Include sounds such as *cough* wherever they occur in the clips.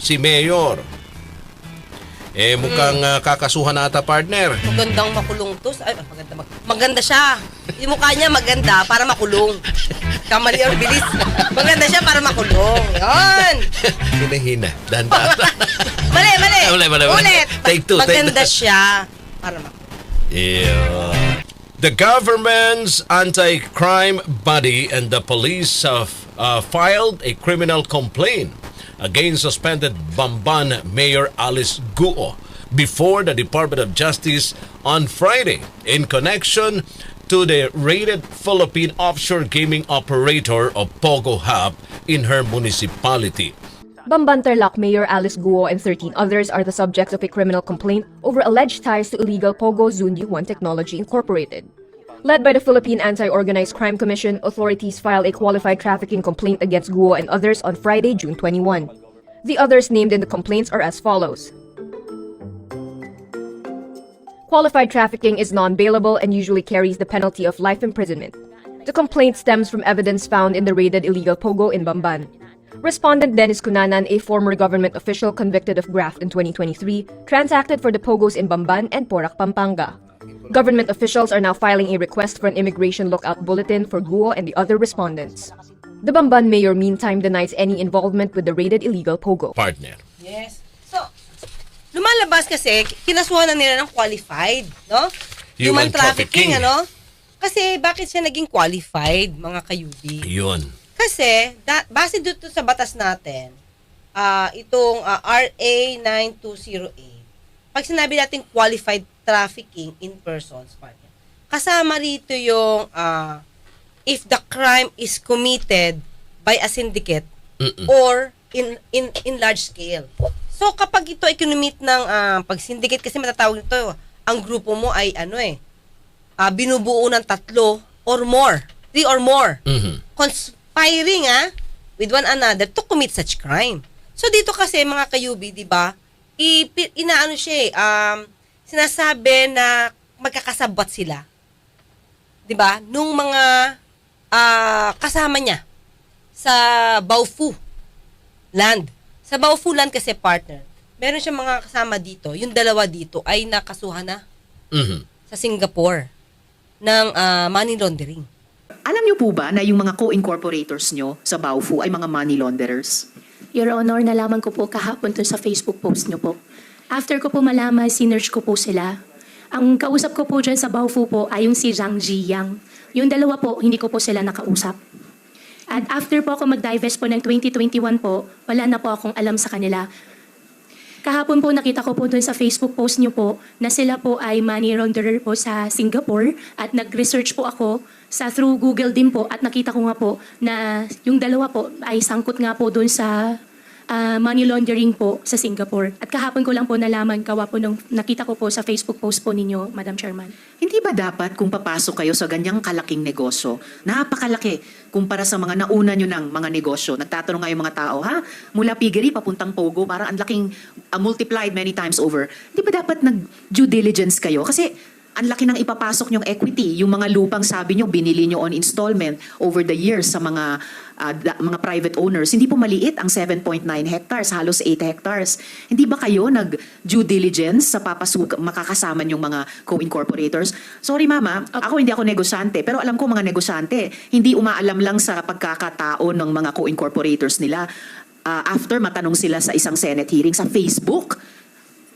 si Mayor. Eh, mukhang ah, kakasuhan na ata partner. Magandang makulong to. Ay, maganda, mag- maganda siya. Yung mukha niya maganda para makulong. Kamali or bilis. Maganda siya para makulong. Yun. *laughs* Hinahina. Dahan-dahan. *laughs* Mali, mali. Mali, mali, mali. Ulit. Take two, take Maganda two. siya para makulong. Yeah. The government's anti-crime body and the police have uh, filed a criminal complaint against suspended Bamban Mayor Alice Guo before the Department of Justice on Friday in connection to the raided Philippine offshore gaming operator of Pogo Hub in her municipality. Bambantarlac Mayor Alice Guo and 13 others are the subjects of a criminal complaint over alleged ties to illegal Pogo Zundi One Technology Incorporated. Led by the Philippine Anti-Organized Crime Commission, authorities filed a qualified trafficking complaint against Guo and others on Friday, June 21. The others named in the complaints are as follows. Qualified trafficking is non-bailable and usually carries the penalty of life imprisonment. The complaint stems from evidence found in the raided illegal Pogo in Bamban. Respondent Dennis Cunanan, a former government official convicted of graft in 2023, transacted for the Pogos in Bamban and Porac, Pampanga. Government officials are now filing a request for an immigration lookout bulletin for Guo and the other respondents. The Bamban mayor meantime denies any involvement with the raided illegal Pogo. Partner. Yes. So, lumalabas kasi, kinasuhan na nila ng qualified, no? Human trafficking. ano? Kasi bakit siya naging qualified, mga kayubi? Yun. Kasi, da, base dito sa batas natin, ah itong ah, RA 9208, pag sinabi natin qualified trafficking in persons, kasama rito yung ah, if the crime is committed by a syndicate Mm-mm. or in in in large scale. So kapag ito ay kinumit ng ah, pag syndicate kasi matatawag nito, ang grupo mo ay ano eh, ah, binubuo ng tatlo or more, three or more Mhm. conspiring ah, with one another to commit such crime. So dito kasi mga kayubi, 'di ba? Ipi- inaano siya eh, um sinasabi na magkakasabot sila. 'Di ba? Nung mga ah, kasama niya sa Baofu land. Sa Baofu land kasi partner. Meron siyang mga kasama dito. Yung dalawa dito ay nakasuhan na Mhm. sa Singapore ng ah, money laundering. Alam niyo po ba na yung mga co-incorporators nyo sa Baofu ay mga money launderers? Your Honor, nalaman ko po kahapon to sa Facebook post niyo po. After ko po malaman, sinerge ko po sila. Ang kausap ko po dyan sa Baofu po ay yung si Zhang Jiyang. Yung dalawa po, hindi ko po sila nakausap. At after po ako mag-divest po ng 2021 po, wala na po akong alam sa kanila. Kahapon po nakita ko po doon sa Facebook post niyo po na sila po ay money launderer po sa Singapore at nag-research po ako sa through Google din po at nakita ko nga po na yung dalawa po ay sangkot nga po doon sa ah, money laundering po sa Singapore. At kahapon ko lang po nalaman kawa po nung nakita ko po sa Facebook post po ninyo, Madam Chairman. Hindi ba dapat kung papasok kayo sa ganyang kalaking negosyo, napakalaki kumpara sa mga nauna nyo ng mga negosyo, nagtatanong nga mga tao, ha? Mula piggery papuntang Pogo, parang ang laking uh, multiplied many times over. Hindi ba dapat nag-due diligence kayo? Kasi ang laki ng ipapasok nyong equity. Yung mga lupang sabi nyo, binili nyo on installment over the years sa mga ah, da- mga private owners. Hindi po maliit ang 7.9 hectares, halos 8 hectares. Hindi ba kayo nag-due diligence sa papasuk makakasama yung mga co-incorporators? Sorry mama, ako hindi ako negosyante, pero alam ko mga negosyante, hindi umaalam lang sa pagkakatao ng mga co-incorporators nila. Ah, after matanong sila sa isang Senate hearing sa Facebook,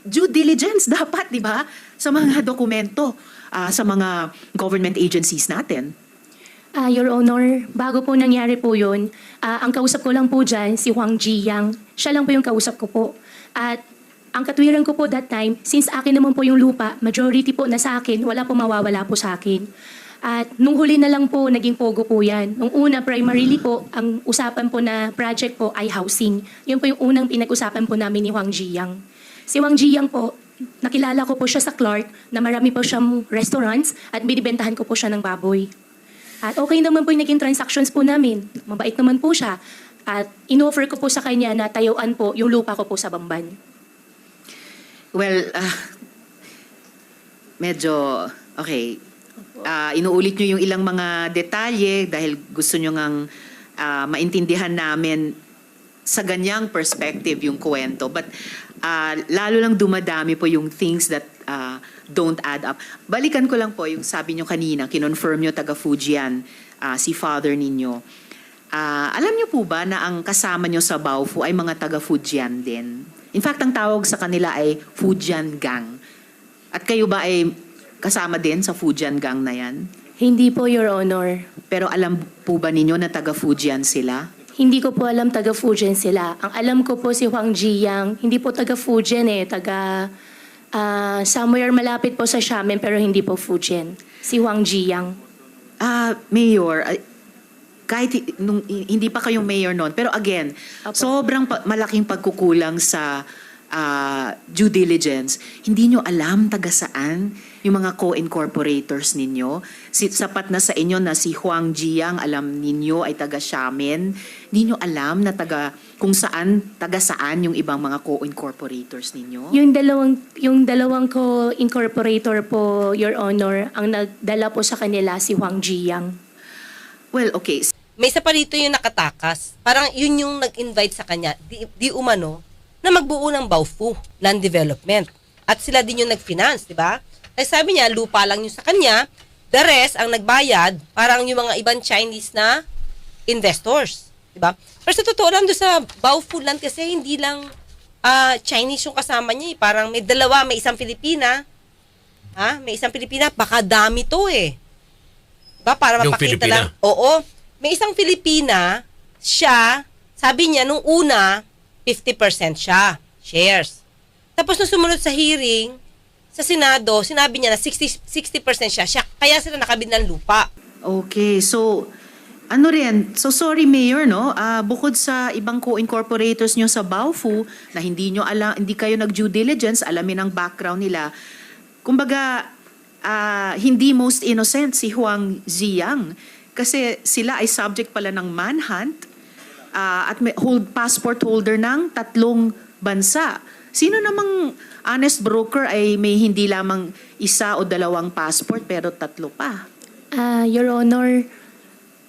due diligence dapat, di ba? Sa mga dokumento, ah, sa mga government agencies natin. Ah, Your Honor, bago po nangyari po yun, ah, ang kausap ko lang po dyan, si Huang Jiyang. Siya lang po yung kausap ko po. At ang katwiran ko po that time, since akin naman po yung lupa, majority po na sa akin, wala po mawawala po sa akin. At nung huli na lang po, naging pogo po yan. Nung una, primarily po, ang usapan po na project po ay housing. Yun po yung unang pinag-usapan po namin ni Huang Jiyang. Si Wang Jiyang po, nakilala ko po siya sa Clark na marami po siyang restaurants at binibentahan ko po siya ng baboy. At okay naman po yung naging transactions po namin. Mabait naman po siya. At inoffer ko po sa kanya na tayuan po yung lupa ko po sa Bamban. Well, ah, medyo, okay. Ah, inuulit nyo yung ilang mga detalye dahil gusto nyo ngang ah, maintindihan namin sa ganyang perspective yung kwento. But ah, lalo lang dumadami po yung things that ah, don't add up. Balikan ko lang po yung sabi nyo kanina, kinonfirm nyo taga Fujian, ah, si father ninyo. Ah, alam nyo po ba na ang kasama nyo sa Baofu ay mga taga Fujian din? In fact, ang tawag sa kanila ay Fujian Gang. At kayo ba ay kasama din sa Fujian Gang na yan? Hindi po, Your Honor. Pero alam po ba ninyo na taga Fujian sila? Hindi ko po alam taga Fujian sila. Ang alam ko po si Huang Jiyang, hindi po taga Fujian eh, taga ah, somewhere malapit po sa Xiamen pero hindi po Fujian. Si Huang Jiyang. Ah, Mayor, ah, kahit hi- nung, hi- hindi pa kayong mayor noon, pero again, Apo. sobrang pa- malaking pagkukulang sa ah, due diligence. Hindi nyo alam taga saan yung mga co-incorporators ninyo. Si, sapat na sa inyo na si Huang Jiang, alam ninyo ay taga Xiamen. Hindi nyo alam na taga kung saan, taga saan yung ibang mga co-incorporators ninyo. Yung dalawang yung dalawang ko incorporator po, Your Honor, ang nagdala po sa kanila si Huang Jiyang. Well, okay. May isa pa rito yung nakatakas. Parang yun yung nag-invite sa kanya, di, di umano, na magbuo ng Baofu, land development. At sila din yung nag-finance, di ba? Ay sabi niya, lupa lang yung sa kanya, the rest, ang nagbayad, parang yung mga ibang Chinese na investors. Di ba? Pero sa totoo lang doon sa Baofu land kasi hindi lang ah, Chinese yung kasama niya. Eh. Parang may dalawa, may isang Filipina. Ha? May isang Filipina, baka dami to eh. Diba? Para Yung mapakita Filipina? lang. Oo. May isang Filipina, siya, sabi niya, nung una, 50% siya, shares. Tapos nung sumunod sa hearing, sa Senado, sinabi niya na 60, 60% siya, siya. Kaya sila nakabid ng lupa. Okay, so ano rin, so sorry Mayor, no? Ah, bukod sa ibang co-incorporators nyo sa Baofu na hindi nyo alam, hindi kayo nag-due diligence, alamin ang background nila. Kumbaga, ah, hindi most innocent si Huang Ziyang kasi sila ay subject pala ng manhunt ah, at may hold passport holder ng tatlong bansa. Sino namang honest broker ay may hindi lamang isa o dalawang passport pero tatlo pa? Ah, Your Honor,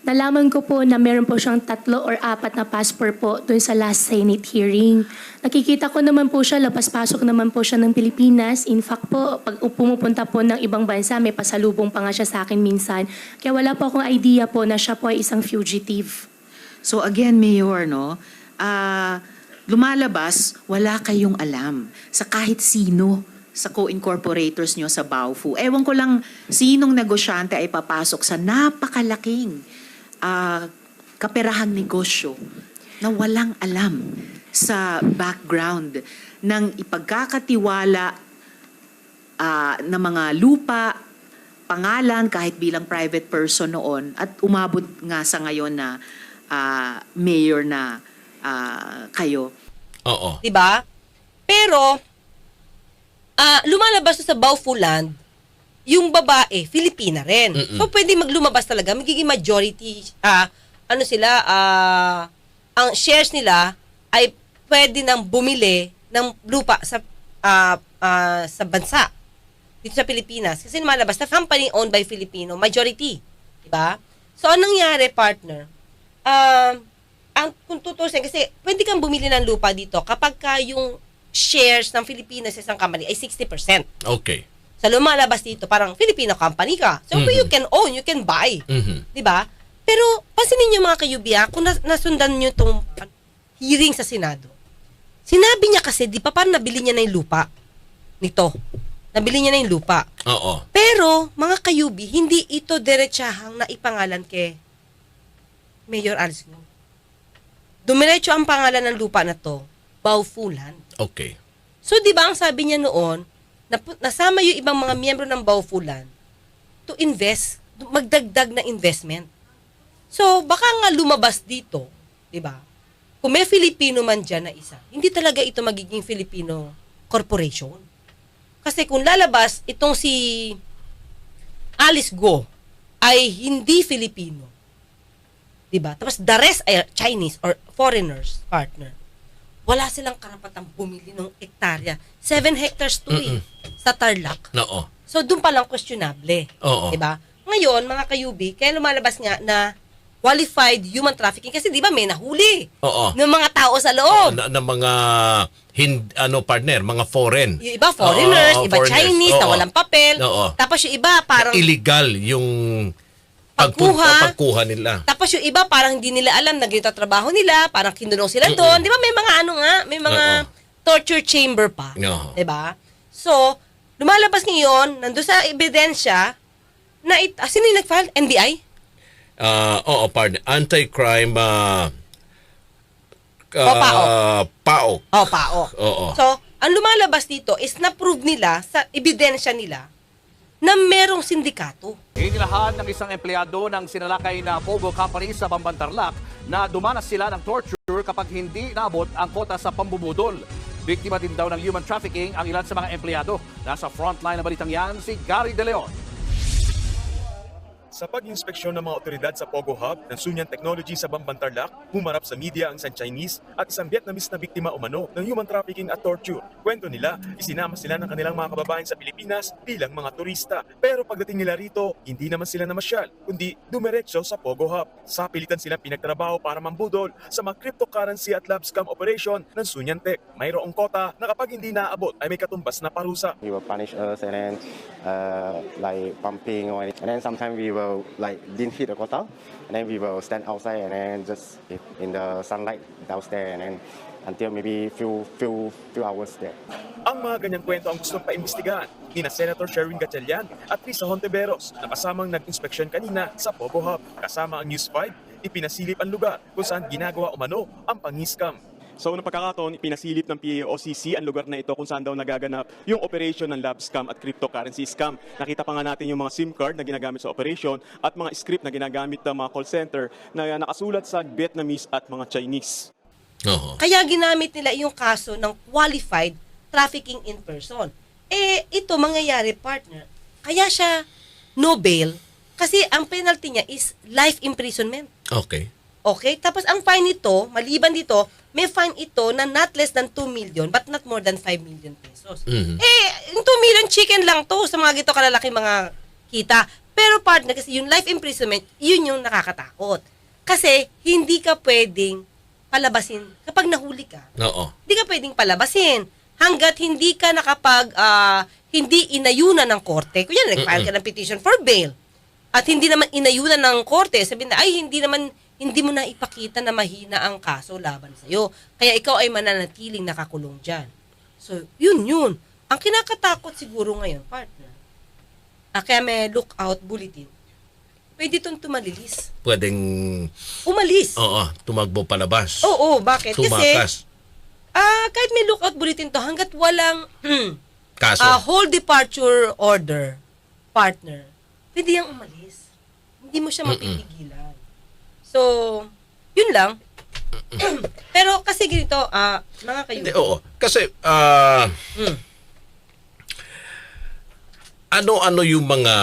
nalaman ko po na meron po siyang tatlo or apat na passport po doon sa last Senate hearing. Nakikita ko naman po siya, lapas-pasok naman po siya ng Pilipinas. In fact po, pag pumupunta po ng ibang bansa, may pasalubong pa nga siya sa akin minsan. Kaya wala po akong idea po na siya po ay isang fugitive. So again, Mayor, no, ah, lumalabas, wala kayong alam sa kahit sino sa co-incorporators nyo sa Baofu. Ewan ko lang sinong negosyante ay papasok sa napakalaking ah, kaperahang negosyo na walang alam sa background ng ipagkakatiwala ah, ng mga lupa, pangalan kahit bilang private person noon at umabot nga sa ngayon na ah, mayor na ah, kayo. Oo. 'di ba? Pero ah lumalabas sa Baofu land yung babae, Filipina rin. Mm-mm. So pwede maglumabas talaga, magiging majority ah ano sila ah ang shares nila ay pwede nang bumili ng lupa sa ah, ah, sa bansa dito sa Pilipinas kasi lumalabas na company owned by Filipino majority, 'di ba? So anong nangyari, partner? Um ang kung tutusin kasi pwede kang bumili ng lupa dito kapag ka yung shares ng Pilipinas sa isang company ay 60%. Okay. Sa lumalabas dito, parang Filipino company ka. So, Mhm. you can own, you can buy. Mhm. Di ba? Pero, pansinin niyo mga kayubi, ah, kung nas- nasundan niyo itong hearing sa Senado, sinabi niya kasi, di pa parang nabili niya na yung lupa nito. Nabili niya na yung lupa. Oo. Pero, mga kayubi, hindi ito diretsahang na ipangalan kay Mayor Alice Go. Dumiretso ang pangalan ng lupa na to, Baufulan. Okay. So, di ba ang sabi niya noon, nasama yung ibang mga miyembro ng Baufulan to invest, magdagdag na investment. So, baka nga lumabas dito, di ba? Kung may Filipino man dyan na isa, hindi talaga ito magiging Filipino corporation. Kasi kung lalabas, itong si Alice Go ay hindi Filipino. 'Di ba? Tapos the rest ay Chinese or foreigners partner. Wala silang karapatang bumili ng ektarya. 7 hectares to eh, sa Tarlac. Oo. So doon pa lang questionable. Oo. 'Di ba? Ngayon, mga kayubi, kaya lumalabas nga na qualified human trafficking kasi di ba may nahuli Oo. ng mga tao sa Oo, loob. na, na mga hin, ano partner, mga foreign. Yung iba foreigners, Oo, iba foreigners. Chinese na Oo. walang papel. Oo. Tapos yung iba parang illegal yung Pagkuha. pagkuha nila. tapos yung iba parang hindi nila alam na ganito trabaho nila, parang kinulong sila doon. Di ba may mga ano nga, may mga Oo. torture chamber pa. Oo. Di ba? So, lumalabas ngayon, nandun sa ebidensya, na it, ah, sino yung nag-file? NBI? Ah, oo, partner. Anti-crime ah, O, PAO. ah, PAO. O, pao. Oo. So, ang lumalabas dito is na-prove nila sa ebidensya nila na merong sindikato. Inilahan ng isang empleyado ng sinalakay na Pogo Company sa Bambantarlak na dumanas sila ng torture kapag hindi naabot ang kota sa pambubudol. Biktima din daw ng human trafficking ang ilan sa mga empleyado. Nasa frontline ng balitang yan si Gary De Leon. Sa pag-inspeksyon ng mga otoridad sa Pogo Hub ng Sunyan Technology sa Bambantarlak, humarap sa media ang isang Chinese at isang Vietnamese na biktima umano ng human trafficking at torture. Kwento nila, isinama sila ng kanilang mga kababayan sa Pilipinas bilang mga turista. Pero pagdating nila rito, hindi naman sila namasyal, kundi dumiretso sa Pogo Hub. Sa pilitan silang pinagtrabaho para mambudol sa mga cryptocurrency at lab scam operation ng Sunyan Tech. Mayroong kota na kapag hindi naabot ay may katumbas na parusa. He will punish us and then uh, like pumping or anything. And then sometimes we will like didn't hit the quota and then we will stand outside and then just in the sunlight downstairs and then until maybe few few few hours there. Ang mga ganyang kwento ang gustong paimbestigahan ni na Senator Sherwin Gatchalian at Risa Hontiveros na kasamang nag-inspeksyon kanina sa Pogo Hub. Kasama ang News 5, ipinasilip ang lugar kung saan ginagawa umano ang pangiskam. So unang pagkakataon, pinasilip ng PAOCC ang lugar na ito kung saan daw nagaganap yung operation ng lab scam at cryptocurrency scam. Nakita pa nga natin yung mga SIM card na ginagamit sa operation at mga script na ginagamit ng mga call center na nakasulat sa Vietnamese at mga Chinese. Oo. Kaya ginamit nila yung kaso ng qualified trafficking in person. Eh, ito mangyayari, partner. Kaya siya no bail kasi ang penalty niya is life imprisonment. Okay. Okay? Tapos ang fine nito, maliban dito, may fine ito na not less than 2 million but not more than 5 million pesos. Mhm. Eh, yung 2 million chicken lang to sa mga gito kalalaki mga kita. Pero partner, kasi yung life imprisonment, yun yung nakakatakot. Kasi hindi ka pwedeng palabasin kapag nahuli ka. Oo. Hindi ka pwedeng palabasin hanggat hindi ka nakapag ah, hindi inayunan ng korte. Kunya nag-file ka ng petition for bail. At hindi naman inayunan ng korte, sabihin na ay hindi naman hindi mo na ipakita na mahina ang kaso laban sa iyo. Kaya ikaw ay mananatiling nakakulong diyan. So, yun yun. Ang kinakatakot siguro ngayon, partner. Ah, kaya may lookout bulletin. Pwede itong tumalilis. Pwedeng, Umalis. oo, tumagbo palabas. Oo, bakit? Kasi, Tumakas. ah, kahit may lookout bulletin to, hanggat walang, hmm, Kaso. Ah, whole departure order, partner, pwede yung umalis. Hindi mo siya mapipigilan. So, yun lang. *clears throat* Pero kasi ganito, ah, mga kayo. Hindi, oo. Kasi, ah, Mm. ano-ano yung mga,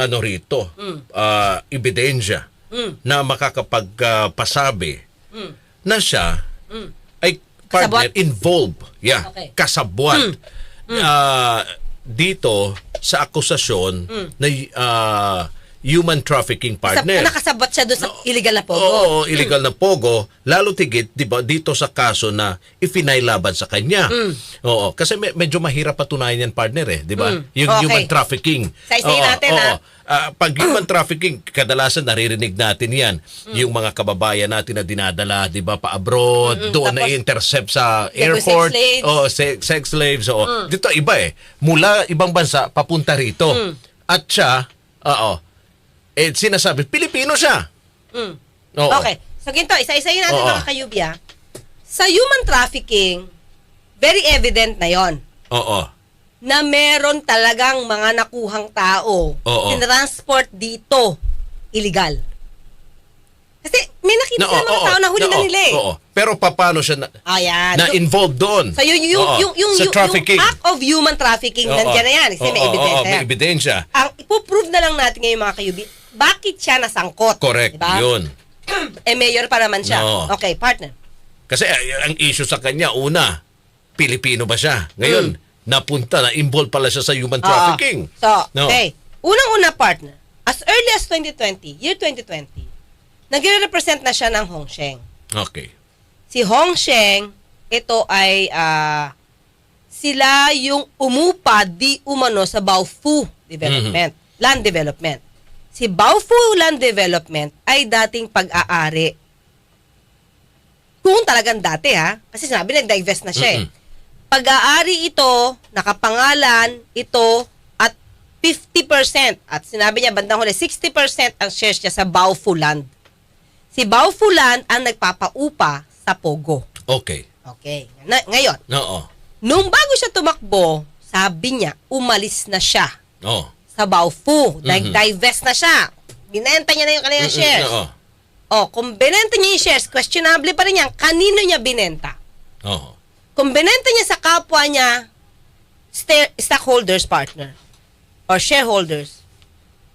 ano rito, Mm. ah, ebidensya Mm. na makakapagpasabi Mm. na siya Mm. ay partner Kasabwat? involved. Yeah, Okay. kasabwat. Ah, dito sa akusasyon na ah, human trafficking Sa, partner. nakasabot siya doon sa illegal na pogo. Oo, illegal na pogo. Lalo tigit, di ba, dito sa kaso na ifinailaban sa kanya. Mm. Oo, kasi me- medyo mahirap patunayan yan, partner eh, di ba? Mm. Yung Okay. human trafficking. Sa-isayin Oo, natin, oo. ha? Ah, pag human trafficking, kadalasan naririnig natin yan. Mm. Yung mga kababayan natin na dinadala, di ba, pa-abroad, doon na Tapos, intercept sa airport. sex slaves. Oo, sex, sex slaves. Oo. Mm. Dito iba eh. Mula ibang bansa, papunta rito. At siya, oo, eh, sinasabi, Pilipino siya. Mm. Oo. Okay. So, ginto, isa-isayin natin Oo. mga kayubya. Sa human trafficking, very evident na yon Oo. na meron talagang mga nakuhang tao Oo. tinransport dito illegal. Kasi may nakita Na, na, mga tao na huli na oo, nila eh. Oo. Pero paano siya na, Ayan. na So- involved doon? So, yung, yung, Oo. yung, yung, sa yung, trafficking. yung act of human trafficking, Oo. nandiyan na yan. Kasi may Oo, ebidensya oo, may yan. ebidensya. Ang ipoprove na lang natin ngayon mga kayubi, bakit siya nasangkot? Correct. Diba? Yun. *clears throat* eh, mayor pa naman siya. Oo. Okay, partner. Kasi eh, ang issue sa kanya, una, Pilipino ba siya? Ngayon, napunta, na involved pala siya sa human Oo. trafficking. So, No. okay. Unang-una, partner, as early as 2020, year 2020, nagre-represent na siya ng Hongsheng. Okay. Si Hongsheng, ito ay ah, sila yung umupa di umano sa Baofu Development, Land Development. Si Baofu Land Development ay dating pag-aari. Kung talagang dati ha, kasi sinabi nag-divest na siya eh. Mm-mm. Pag-aari ito, nakapangalan ito at 50% at sinabi niya bandang huli 60% ang shares niya sa Baofu Land. Si Baofu Land ang nagpapaupa sa Pogo. Okay. Okay. Na, ngayon, Oo. nung bago siya tumakbo, sabi niya, umalis na siya Oo. Sa Baofu. Nag-divest na siya. Binenta niya na yung kanyang Mm-mm. shares. Oo. O, kung binenta niya yung shares, questionable pa rin yan. Kanino niya binenta? Oo. Kung binenta niya sa kapwa niya, sta- stockholders partner or shareholders,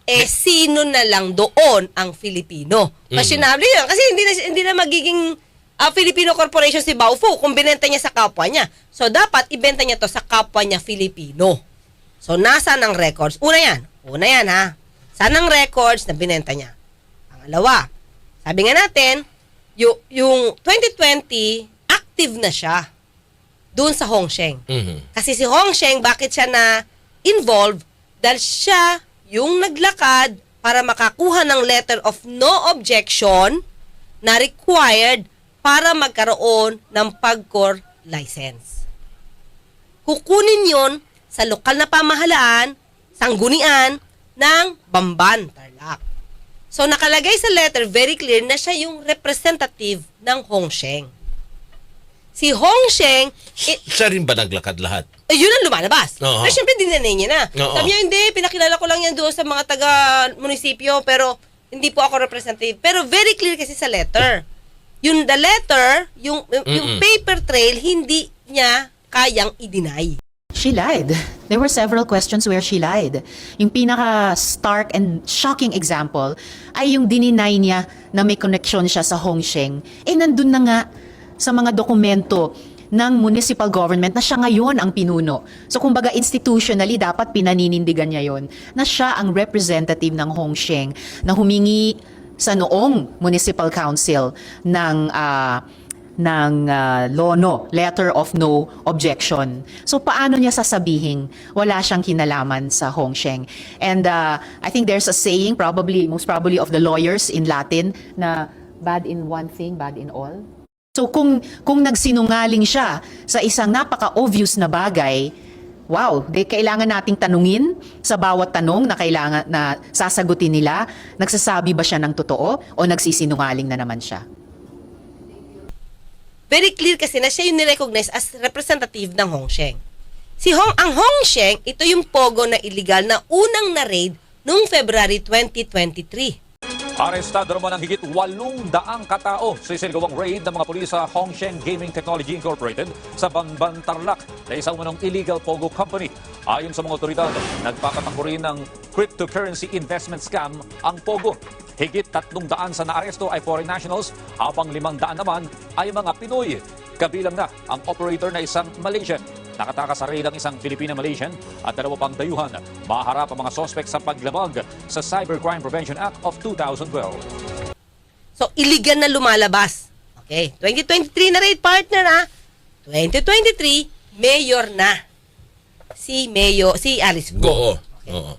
eh sino na lang doon ang Filipino? Questionable yun. Kasi hindi na, hindi na magiging ah, Filipino corporation si Baofu kung binenta niya sa kapwa niya. So, dapat ibenta niya to sa kapwa niya Filipino. So, nasa ng records? Una yan. Una yan, ha? Saan ang records na binenta niya? Pangalawa, sabi nga natin, yung, yung 2020, active na siya doon sa Hongsheng. Mhm. Kasi si Hongsheng, bakit siya na involved? Dahil siya yung naglakad para makakuha ng letter of no objection na required para magkaroon ng PAGCOR license. Kukunin yon sa lokal na pamahalaan, sanggunian ng Bamban, Tarlac. So nakalagay sa letter very clear na siya yung representative ng Hongsheng. Si Hongsheng, i- Siya rin ba naglakad lahat? eh, yun ang lumalabas. Oo. Pero syempre, dinanay niya na. Oo. Sabi niya, hindi, pinakilala ko lang yan doon sa mga taga-munisipyo, pero hindi po ako representative. Pero very clear kasi sa letter. Yung the letter, yung, yung Mm-mm. paper trail, hindi niya kayang i-deny. She lied. There were several questions where she lied. Yung pinaka-stark and shocking example ay yung dininay niya na may connection siya sa Hongsheng. Eh, nandun na nga sa mga dokumento ng municipal government na siya ngayon ang pinuno. So kumbaga institutionally dapat pinaninindigan niya yon na siya ang representative ng Hongsheng na humingi sa noong municipal council ng ah, ng ah, LONO, Letter of No Objection. So paano niya sasabihin wala siyang kinalaman sa Hongsheng? And ah, I think there's a saying, probably, most probably of the lawyers in Latin, na bad in one thing, bad in all. So kung kung nagsinungaling siya sa isang napaka-obvious na bagay, wow, de kailangan nating tanungin sa bawat tanong na kailangan na sasagutin nila, nagsasabi ba siya ng totoo o nagsisinungaling na naman siya? Very clear kasi na siya yung nirecognize as representative ng Hongsheng. Si Hong, ang Hongsheng, ito yung pogo na illegal na unang na-raid noong February 2023. Arestado naman ang higit 800 katao sa isinagawang raid ng mga pulis sa Hongsheng Gaming Technology Incorporated sa Banban Tarlac na isang manong illegal pogo company. Ayon sa mga otoridad, nagpapatakbo rin ng cryptocurrency investment scam ang pogo. Higit 300 sa naaresto ay foreign nationals habang 500 naman ay mga Pinoy. Kabilang na ang operator na isang Malaysian. Nakatakas sa raid ang isang Filipina-Malaysian at dalawa pang dayuhan. Maharap ang mga sospek sa paglabag sa Cybercrime Prevention Act of 2012. So, illegal na lumalabas. Okay, 2023 na raid partner ha. 2023, mayor na. Si Mayo, si Alice Go. Oo. Oo.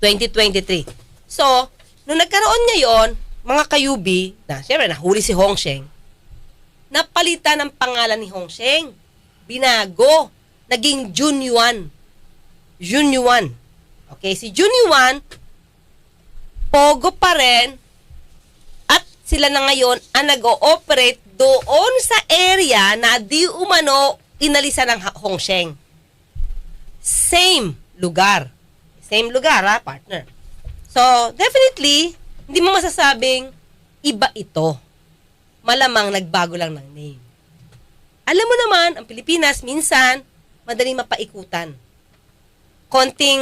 2023. So, nung nagkaroon ngayon, mga kayubi, na siyempre nahuli si Hongsheng, napalitan ang pangalan ni Hongsheng. Binago. Naging Junyuan. Junyuan. Okay, si Junyuan, pogo pa rin, at sila na ngayon ang nag-ooperate doon sa area na di umano inalisan ng Ha- Hongsheng. Same lugar. Same lugar, ha, partner. So, definitely, hindi mo masasabing iba ito. Malamang nagbago lang ng name. Alam mo naman, ang Pilipinas, minsan, madaling mapaikutan. Konting,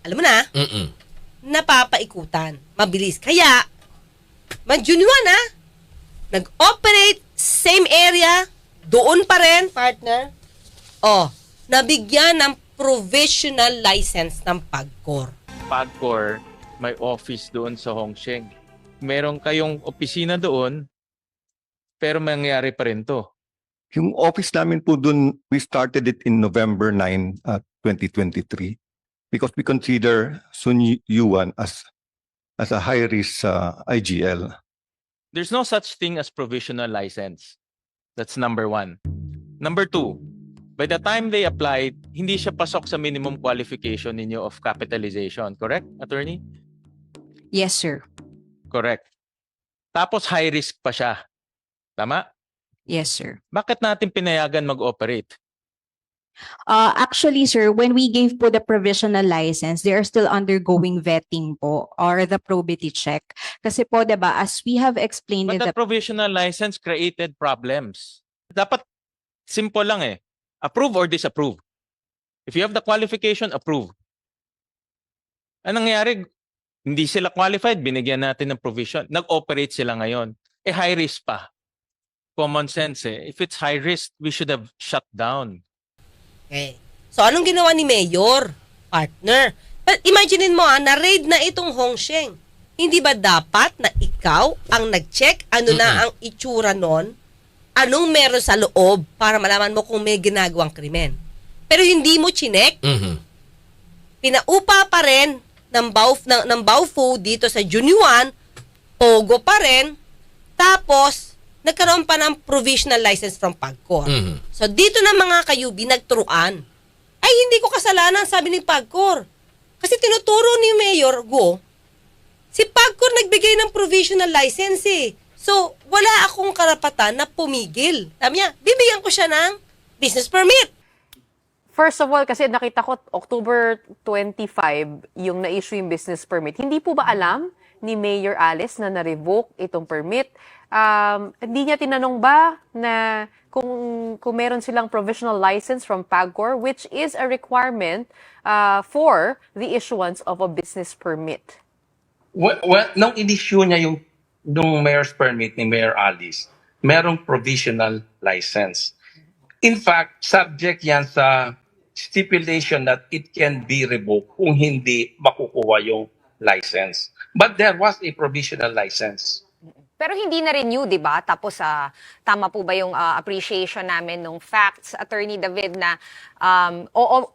alam mo na, Mm-mm. napapaikutan. Mabilis. Kaya, mag-Junuan ha, nag-operate, same area, doon pa rin, partner. Oh, nabigyan ng provisional license ng PAGCOR. Pagcor may office doon sa Hongsheng. meron kayong opisina doon, pero mangyari pa rin to. Yung office namin po dun, we started it in November 9, uh, 2023 because we consider Sun Yu- Yuan as as a high risk uh, IGL. There's no such thing as provisional license. That's number one. Number two, by the time they applied, hindi siya pasok sa minimum qualification ninyo of capitalization. Correct, attorney? Yes, sir. Correct. Tapos high risk pa siya. Tama? Yes, sir. Bakit natin pinayagan mag-operate? Uh, actually, sir, when we gave po the provisional license, they are still undergoing vetting po or the probity check. Kasi po, 'di ba, as we have explained But the the provisional license created problems. Dapat simple lang eh. Approve or disapprove. If you have the qualification, approve. Anong nangyari? Hindi sila qualified, binigyan natin ng provision. Nag-operate sila ngayon. Eh high risk pa. Common sense eh. If it's high risk, we should have shut down. Okay. So, anong ginawa ni Mayor? Partner. But imaginein mo ah, na-raid na itong Hongsheng. Hindi ba dapat na ikaw ang nag-check ano na ang itsura nun? Anong meron sa loob para malaman mo kung may ginagawang krimen? Pero hindi mo chinek, Mhm. pinaupa pa rin ng, Bauf, ng, ng Baofu dito sa Junyuan, Pogo pa rin, tapos nagkaroon pa ng provisional license from PAGCOR. Mhm. So dito na mga kayubi nagturuan. Ay hindi ko kasalanan sabi ni PAGCOR. Kasi tinuturo ni Mayor Go, si PAGCOR nagbigay ng provisional license eh. So wala akong karapatan na pumigil. Sabi niya, bibigyan ko siya ng business permit. First of all, kasi nakita ko October 25 yung na-issue yung business permit. Hindi po ba alam ni Mayor Alice na na-revoke itong permit? Um, hindi niya tinanong ba na kung, kung meron silang provisional license from PAGCOR, which is a requirement uh, for the issuance of a business permit? well, well, nung in-issue niya yung nung mayor's permit ni Mayor Alice, merong provisional license. In fact, subject yan sa stipulation that it can be revoked kung hindi makukuha yung license. But there was a provisional license. Pero hindi na renew, 'di ba? Tapos ah, tama po ba yung ah, appreciation namin nung facts, Attorney David na um oo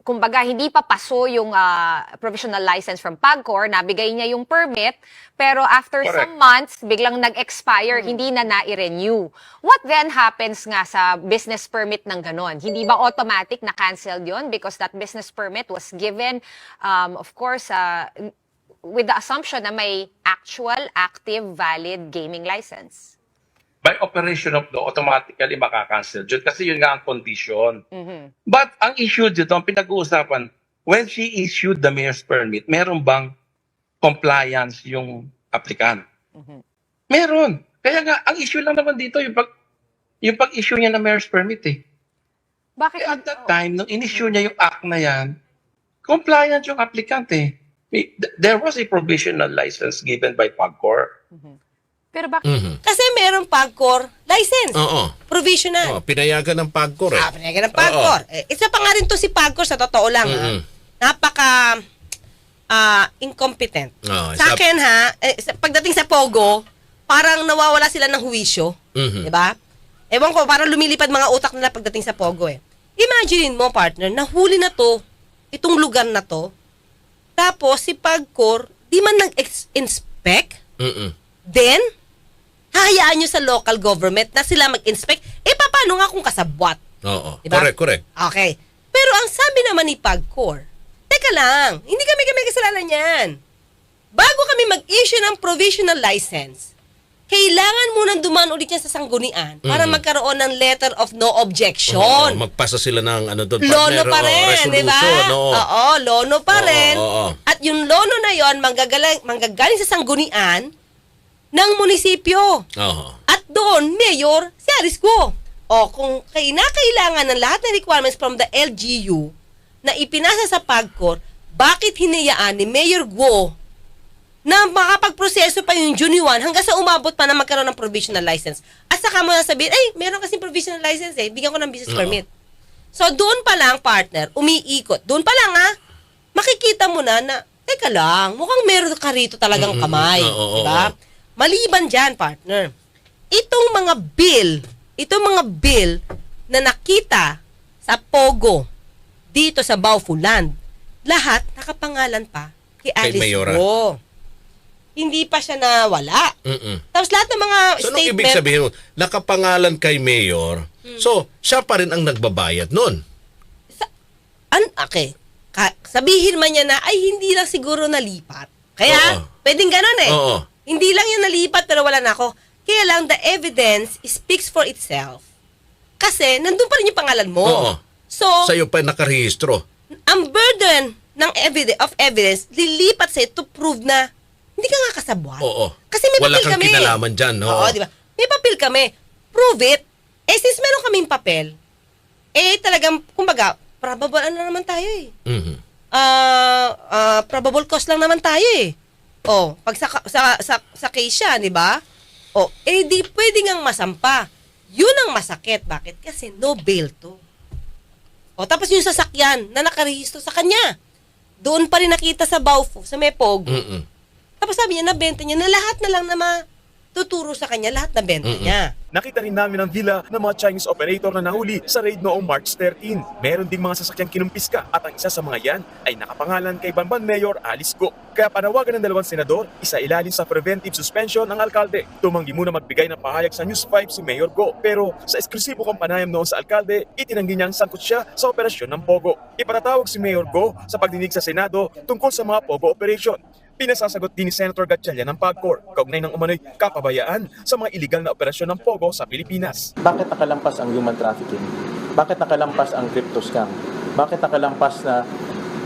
kumbaga hindi pa paso yung ah, provisional license from PAGCOR, nabigay niya yung permit, pero after Correct. some months biglang nag-expire, hindi na na-renew. What then happens nga sa business permit ng ganon? Hindi ba automatic na canceled 'yon because that business permit was given um, of course ah, with the assumption na may actual, active, valid gaming license. By operation of law, automatically makakancel yun kasi yun nga ang condition. Mhm. But ang issue dito, ang pinag-uusapan, when she issued the mayor's permit, meron bang compliance yung applicant? Meron. Kaya nga, ang issue lang naman dito, yung, pag, yung pag-issue niya ng mayor's permit eh. Bakit? At that time, nung in-issue niya yung act na yan, compliant yung applicant eh. There was a provisional license given by PAGCOR. Pero bakit? Mhm. Kasi merong PAGCOR license. Oo. Provisional. Oh, pinayagan ng PAGCOR eh. Ah, pinayagan ng PAGCOR. Eh, isa pa nga rin to si PAGCOR sa totoo lang. ha? Mhm. Napaka ah, incompetent. Oo, sa isa- akin ha, eh, sa- pagdating sa Pogo, parang nawawala sila ng huwisyo. Mhm. 'Di ba? Ewan ko, parang lumilipad mga utak nila pagdating sa Pogo eh. Imagine mo, partner, nahuli na to, itong lugar na to, tapos si PAGCOR, di man nag-inspect, Mhm. then, hahayaan nyo sa local government na sila mag-inspect. Eh, paano nga kung kasabwat? Oo. Diba? Correct, correct. Okay. Pero ang sabi naman ni PAGCOR, teka lang, hindi kami kami kasalanan yan. Bago kami mag-issue ng provisional license, kailangan munang dumaan ulit yan sa sanggunian para Mhm. magkaroon ng letter of no objection. Oo, magpasa sila ng ano doon, Lono pa rin, di ba? oo. Oo, lono pa Oo, rin. oo. At yung lono na yon manggagaling, manggagaling sa sanggunian ng munisipyo. Oo. At doon, Mayor, si Aris. O kung kinakailangan ng lahat ng requirements from the LGU na ipinasa sa PAGCOR, bakit hinayaan ni Mayor Guo na makapagproseso pa yung June 1 hanggang sa umabot pa na magkaroon ng provisional license. At saka mo na sabihin, ay, meron kasi provisional license eh, bigyan ko ng business Oo. permit. So, doon pa lang, partner, umiikot. Doon pa lang, ha? Makikita mo na na, teka lang, mukhang meron ka rito talagang kamay. oo, oo, di ba? Maliban dyan, partner, itong mga bill, itong mga bill na nakita sa Pogo dito sa Baufuland, lahat nakapangalan pa kay Kay Alice Mayora. Go. Hindi pa siya nawala. Mm-mm. Tapos lahat ng mga So, statement, ibig sabihin mo? Nakapangalan kay Mayor. So, siya pa rin ang nagbabayad nun. an, okay, ka, sabihin man niya na, ay hindi lang siguro nalipat. Kaya, Oo. pwedeng ganun eh. Oo. Hindi lang yung nalipat pero wala na ako. Kaya lang, the evidence speaks for itself. Kasi, nandun pa rin yung pangalan mo. Oo. So, Sa'yo pa nakarehistro. ang burden ng evidence, of evidence, lilipat sa'yo to prove na hindi ka nga kasabwat. Oo. Kasi may Wala papel kang kami. kinalaman dyan. Oo. Oo, di ba? May papel kami. Prove it. Eh, since meron kaming papel, eh, talagang, kumbaga, probable ano naman tayo eh. Mhm. Ah, ah, probable cause lang naman tayo eh. Oh, pag sa sa sa, sa case siya, 'di ba? Oh, eh di pwede ngang masampa. 'Yun ang masakit. Bakit? Kasi no bail to. Oh, tapos yung sasakyan na nakarehistro sa kanya. Doon pa rin nakita sa Baufo, sa Mepog. Mm-mm. Tapos sabi niya, nabenta niya na lahat na lang na matuturo sa kanya, lahat na benta Mm-mm. niya. Nakita rin namin ang villa ng mga Chinese operator na nahuli sa raid noong March 13. Meron ding mga sasakyang kinumpiska at ang isa sa mga yan ay nakapangalan kay Banban Mayor Alice Go. Kaya panawagan ng dalawang senador, isa ilalim sa preventive suspension ng alkalde. Tumanggi muna magbigay ng pahayag sa News 5 si Mayor Go. Pero sa eksklusibo kong panayam noon sa alkalde, itinanggi niyang sangkot siya sa operasyon ng Pogo. Ipatatawag si Mayor Go sa pagdinig sa Senado tungkol sa mga Pogo operation. Pinasasagot din ni Senator Gatchalian ng PAGCOR kaugnay ng umano'y kapabayaan sa mga iligal na operasyon ng Pogo sa Pilipinas. Bakit nakalampas ang human trafficking? Bakit nakalampas ang crypto scam? Bakit nakalampas na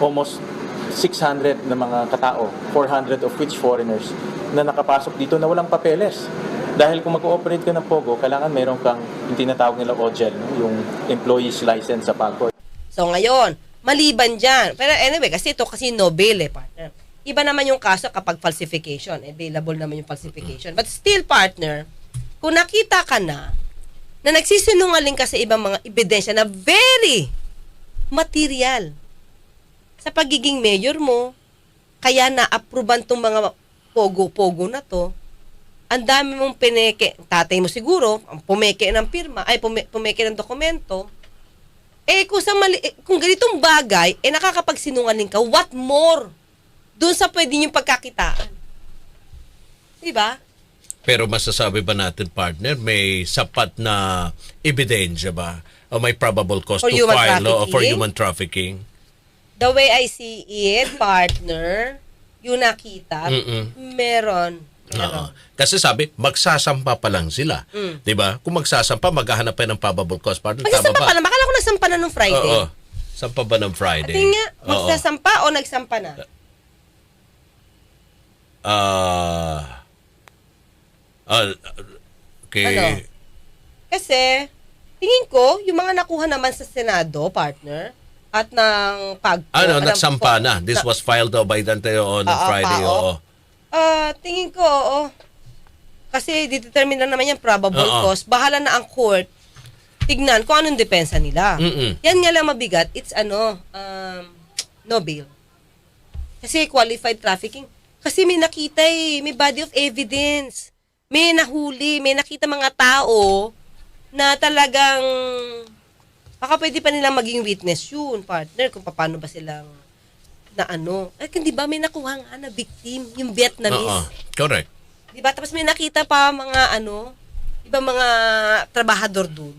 almost 600 na mga katao, 400 of which foreigners, na nakapasok dito na walang papeles? Dahil kung mag-ooperate ka ng Pogo, kailangan meron kang yung tinatawag nila OGEL, no? yung employee's license sa PAGCOR. So ngayon, maliban dyan. Pero anyway, kasi ito kasi no bail eh, partner. Iba naman yung kaso kapag falsification. Available naman yung falsification. But still, partner, kung nakita ka na na nagsisinungaling ka sa ibang mga ebidensya na very material sa pagiging mayor mo, kaya na-approvean tong mga pogo-pogo na to, ang dami mong pineke, tatay mo siguro, pumeke ng pirma, ay pume, pumeke ng dokumento, eh, kung, sa mali, eh, kung ganitong bagay, eh, nakakapagsinungaling ka, what more? Doon sa pwede yung pagkakitaan. Diba? Pero masasabi ba natin, partner, may sapat na ebidensya ba? O may probable cause For to file o for human trafficking? The way I see it, partner, yung nakita, Mm-mm. meron. Oo. Kasi sabi, magsasampa pa lang sila. Mm. 'Di ba? Kung magsasampa, maghahanap pa ng probable cause. Partner, tama Magsasampa ba? pa na. Bakala ko nagsampa na nung Friday. Oo. Sampa ba ng Friday? Tingin nga, Oo. magsasampa o nagsampa na? Ah. ah, okay. Ano? Kasi, tingin ko, yung mga nakuha naman sa Senado, partner, at ng pag Ano, alam nagsampa na. This was filed daw by Dante on Oo, Friday. pa, oo. Oo. Ah, tingin ko, oo. Kasi determine lang naman yan probable Oo. cause. Bahala na ang court. Tignan kung anong depensa nila. Mm-mm. Yan nga lang mabigat. It's ano, um, no bail. Kasi qualified trafficking. Kasi may nakita eh, may body of evidence. May nahuli, may nakita mga tao na talagang baka pwede pa nilang maging witness yun, partner, kung paano ba silang na ano. Eh, di ba may nakuha nga na victim, yung Vietnamese. Oo. Correct. Di ba? Tapos may nakita pa mga ano, ibang mga trabahador dun